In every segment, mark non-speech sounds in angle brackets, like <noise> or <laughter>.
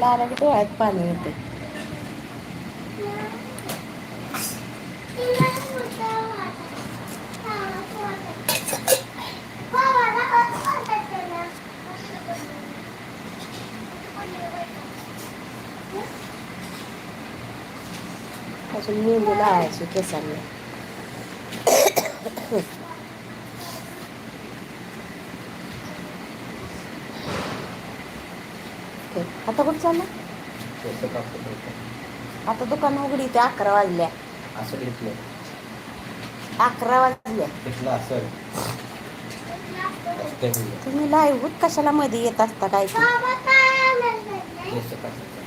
आपला आला की डोळ्यात पाणी येते. अजून मेहंदी लावायची केसांना. आता कुठं चालला? केस कापत होतं. आता दुकान उघडी ते अकरा वाजल्या. असं घेतलं अकरा वाजल्या. घेतलं असं. तुम्ही लाईव्ह कशाला मध्ये येत असता काय ते? केस कापत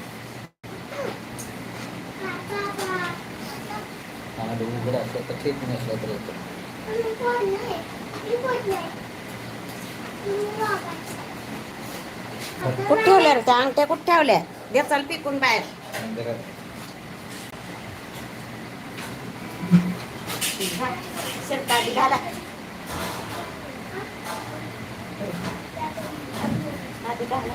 आणि उघड असलं तर ठीक नसलं तर येतं कुठे ठेवल्या रे त्या अंगठ्या कुठे ठेवल्या? दे चल पिकून बाहेर. शेताली घाला. आधी घाला.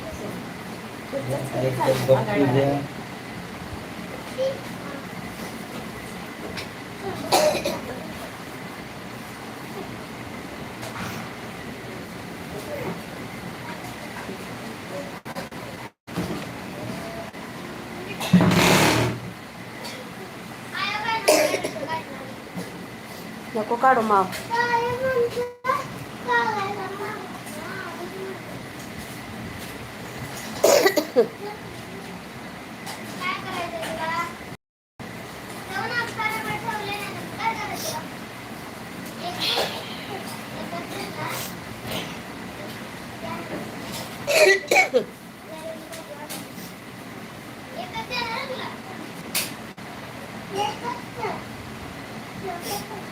नको काढू माव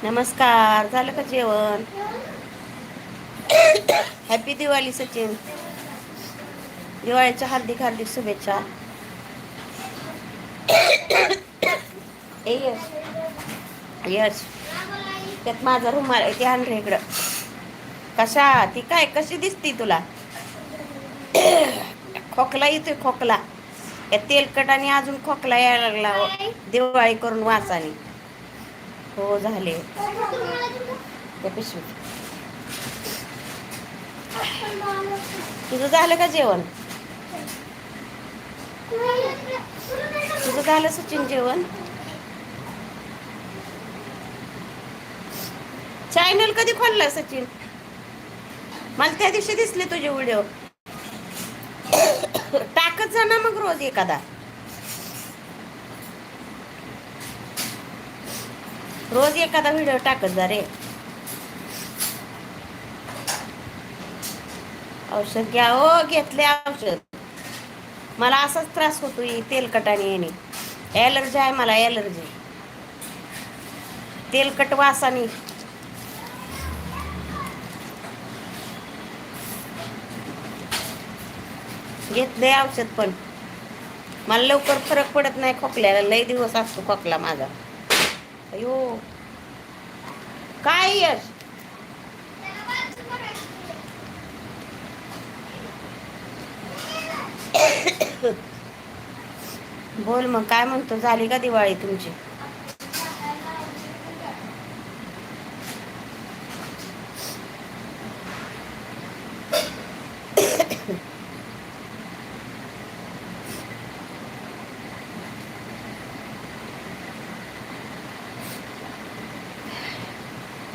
नमस्कार झालं का जेवण? हॅपी दिवाळी सचिन. दिवाळीच्या हार्दिक हार्दिक शुभेच्छा. ए यश यश त्यात माझा रुमाल आहे ते आण रे इकडं. कशा? ती काय कशी दिसती तुला? खोकला येतोय खोकला. या तेलकट आणि अजून खोकला यायला लागला हो. दिवाळी करून वासाने हो झाले. त्या पिशवीत तुझं झालं का जेवण? तुझं झालं सचिन जेवण? चॅनल कधी खोलला सचिन? मला त्या दिवशी दिसले तुझे व्हिडिओ टाकत जा ना मग रोज एखादा. रोज एखादा व्हिडिओ टाकत जा रे. औषध घ्या हो घेतले औषध. मला असाच त्रास होतो तेलकटाने येणे ॲलर्जी आहे मला ॲलर्जी. तेलकट वासाने घेतले औषध पण. मला लवकर फरक पडत नाही खोकल्याला. लय दिवस असतो खोकला माझा. अयो. काय यश <coughs> बोल मग काय म्हणतो? झाली का दिवाळी तुमची?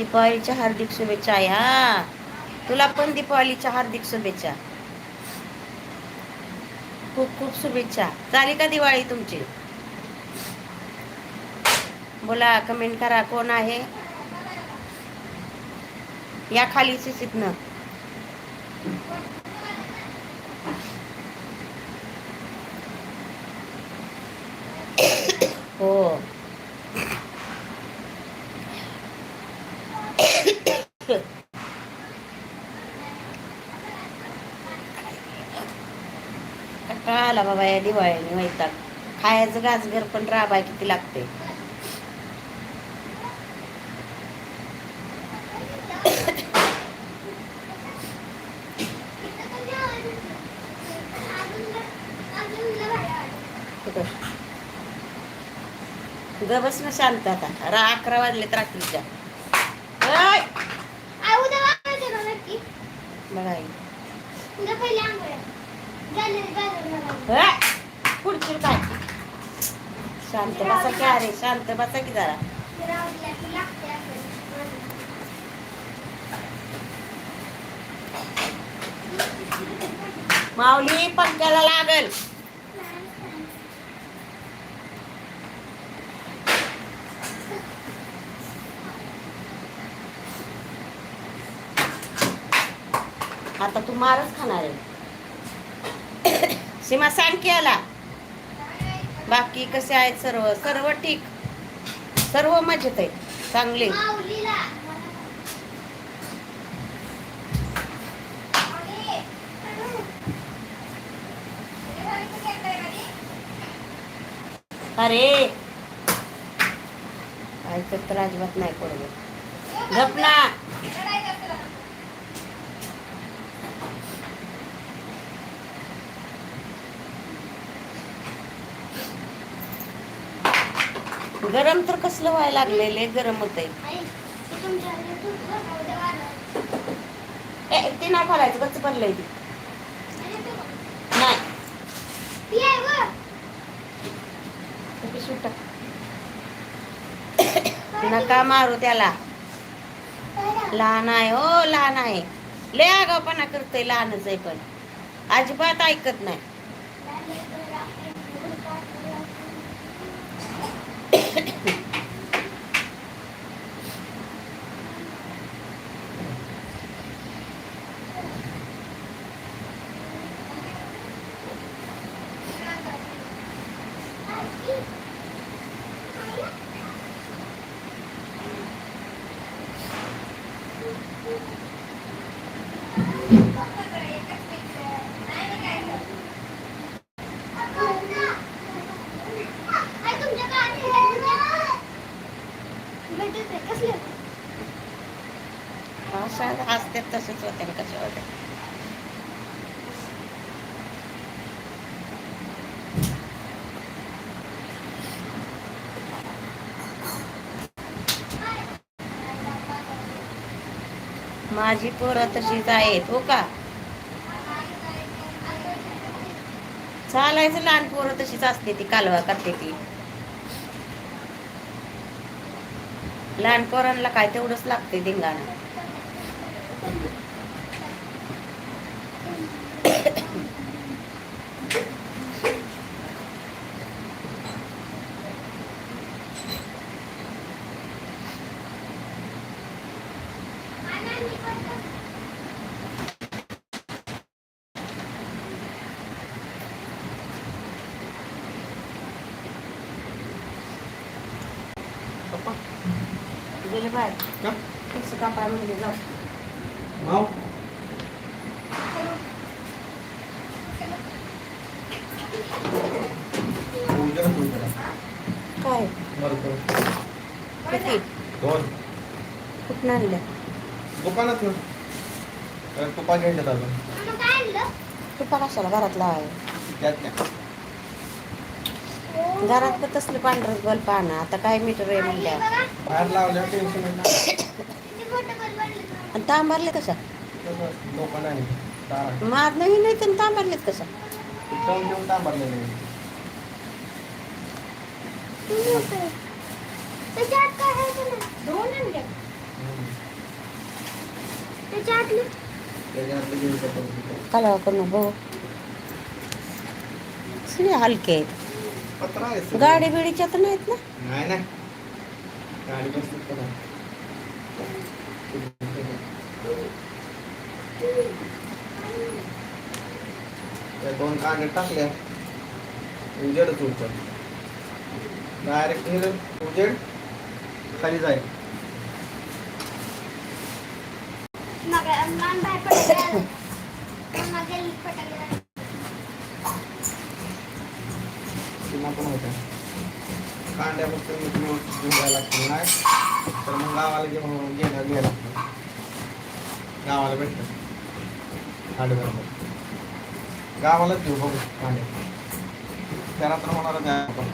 दीपावलीच्या हार्दिक शुभेच्छा या तुला पण दीपावलीच्या हार्दिक शुभेच्छा. खूप खूप शुभेच्छा. झाली का दिवाळी तुमची? बोला कमेंट करा. कोण आहे? या खाली शिशीतनं मस्त आला बाबा या दिवाळीने वैताग खायचं गाजगर पण राबा किती लागते ग बस ना शांत आता. अकरा वाजलेत रात्रीच्या. बघा! पुढची काय शांत बसा की अरे शांत बसा की जरा. माऊली पंख्याला लागल. आता तू मारच खाणार आहे. सीमा सांग की आला बाकी कसे आहेत सर्व? सर्व ठीक. सर्व मजेत आहे चांगले. अरे. ऐकत तर अजिबात नाही पडलं गप ना. गरम तर कसलं व्हायला लागलेले गरम होत. आहे ते नाही खोलायचं कसं पडलंय ते. नाही टाक. <coughs> नका मारू त्याला लहान आहे हो लहान आहे लय आगावपणा करतोय लहानच आहे पण अजिबात ऐकत नाही अशा असतात तसेच होते कशा माझी पोरं तशीच आहेत हो का चालायचं लहान पोरं तशीच असते ती कालवा करते ती लहान पोरांना काय तेवढंच लागते धिंगाणं गेले बाहेर कसं कापाय म्हणजे उद्या. काय. किती दोन कुठं आणलं दुकानात तुपा घ्यायच्यात अजून? तुपा कशाला घरात लावाय त्यात नाही घरात पण तसलं पांढरं बल्ब आणा आता काय मीटर आहे म्हणल्या बाहेर लावल्या टेन्शन आणि तांबारले नाही तारा. मार नाही तांबारलेत नाही किती मोठं आहे. त्याच्यात काय आहे का नाही? दोन आणले. त्याच्या आतले त्याच्यानंतर घेऊ शकतो तिथे. कालवा करून बघ सगळे हलके आहेत. गाडी बिडीच्या तर नाहीत ना नाही नाही गाडी बसली का नाही? त्या दोन कांदे टाकल्या उजेडच उलट डायरेक्ट हे उजेड खाली जाईल. पण होत्या. कांड्यापासून घेऊन घ्यायला लागतील नाही. तर मग गावाला घेऊन घ्यायला घ्यायला लागतं गावाला भेटतं. हाडगावमध्ये गावालाच घेऊ बघू कांडे त्याला तर होणार नाही.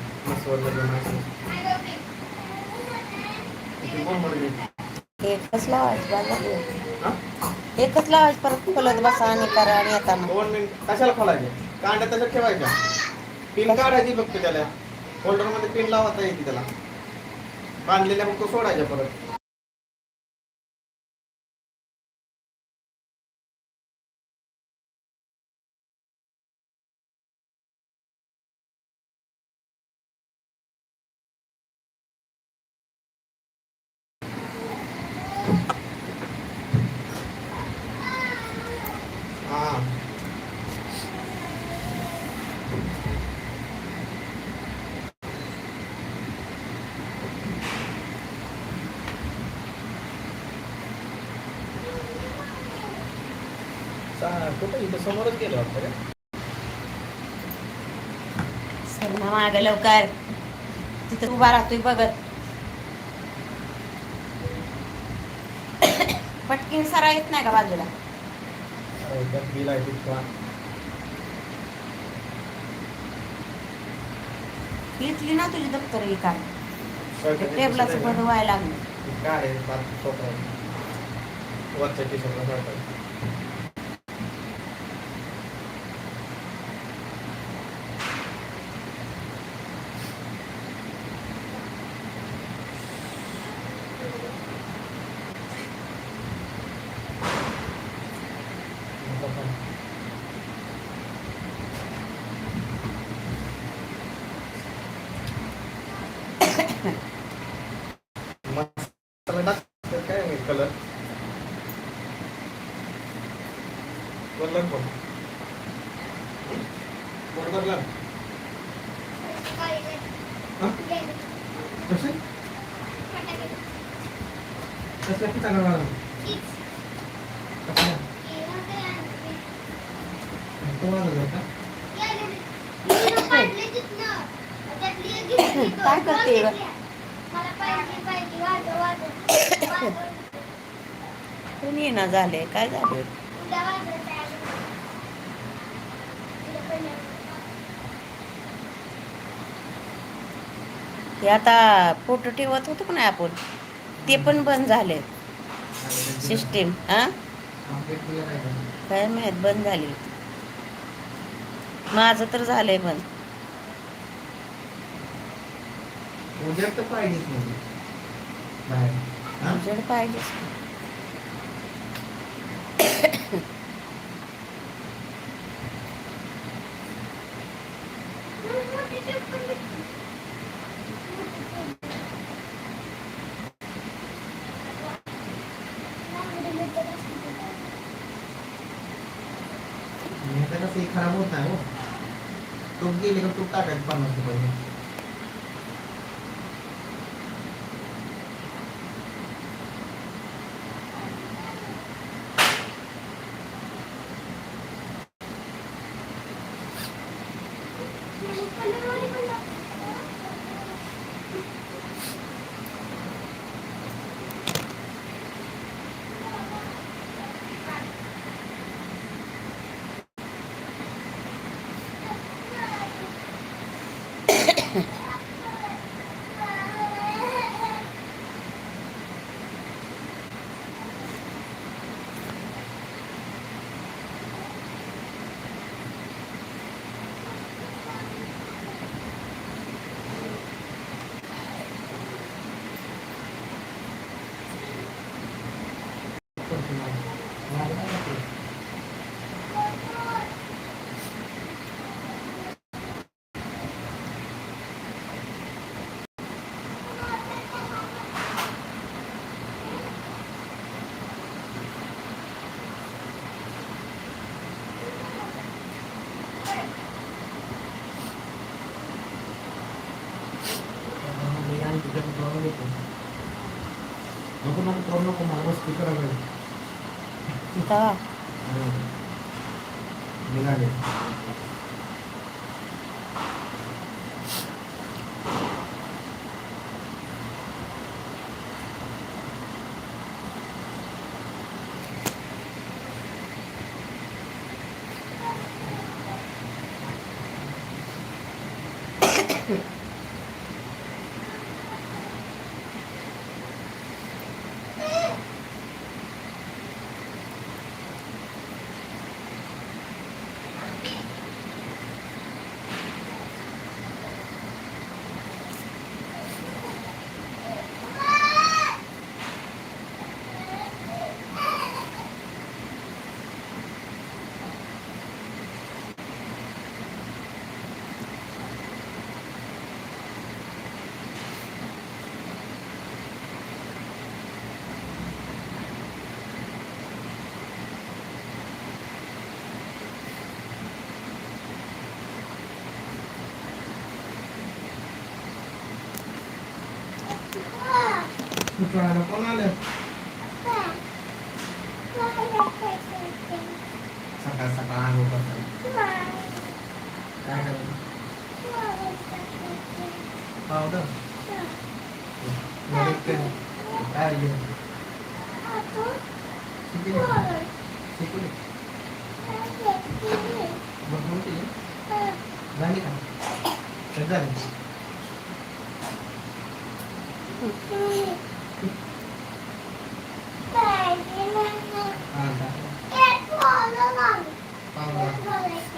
एकच लावायचं बाबा? एकच लावायचं परत खोलत बसा आणि करा आणि येताना दोन मिनिट. कशाला खोलायचे? कांड्या त्याच्यात ठेवायच्या. पिन काढायची फक्त त्याला. होल्डरमध्ये पिन लावता येते त्याला. बांधलेल्या फक्त सोडायच्या परत. कुठं? इथं समोरच गेलो वाटतं ना माग लवकर. तिथं उभा राहतोय बघत. पटकीन सरा येत नाही का बाजूला? बिल आहे तिथं. घेतली ना तुझी दप्तर ही शर्ट टेबलाचं आहे? व्हायला लागलं. काय आहे सोपा वरच्या शर्ट आहे. मसाला टाकतात काय कलर कलर पण कोण कलर हा? कसे कसल्या किती चांगला कसल्या तुम्हाला जाऊ का काय करते ना कोणी झाले काय झाले हे आता फोटो ठेवत होतो का नाही आपण? ते पण बंद झाले सिस्टीम हा? काय माहीत बंद झाली. माझं तर झालंय बंद. उद्या तर पाहिजेच म्हणजे बाहेर? जड पाहिजे मोठी टिप पण दे. आणि आता कसं हे खराब होत नाही हो तूप गेले का तूप टाकायचं पन्नास रुपये 見たわ。うん。眼鏡。कोण आलं सकाळ सकाळ आंघोळ करताना काय करायचं पावडर काय घेऊन शिकली शिकली मग मोठी आहे? झाली का कधी झाली हा का? पावडर कधी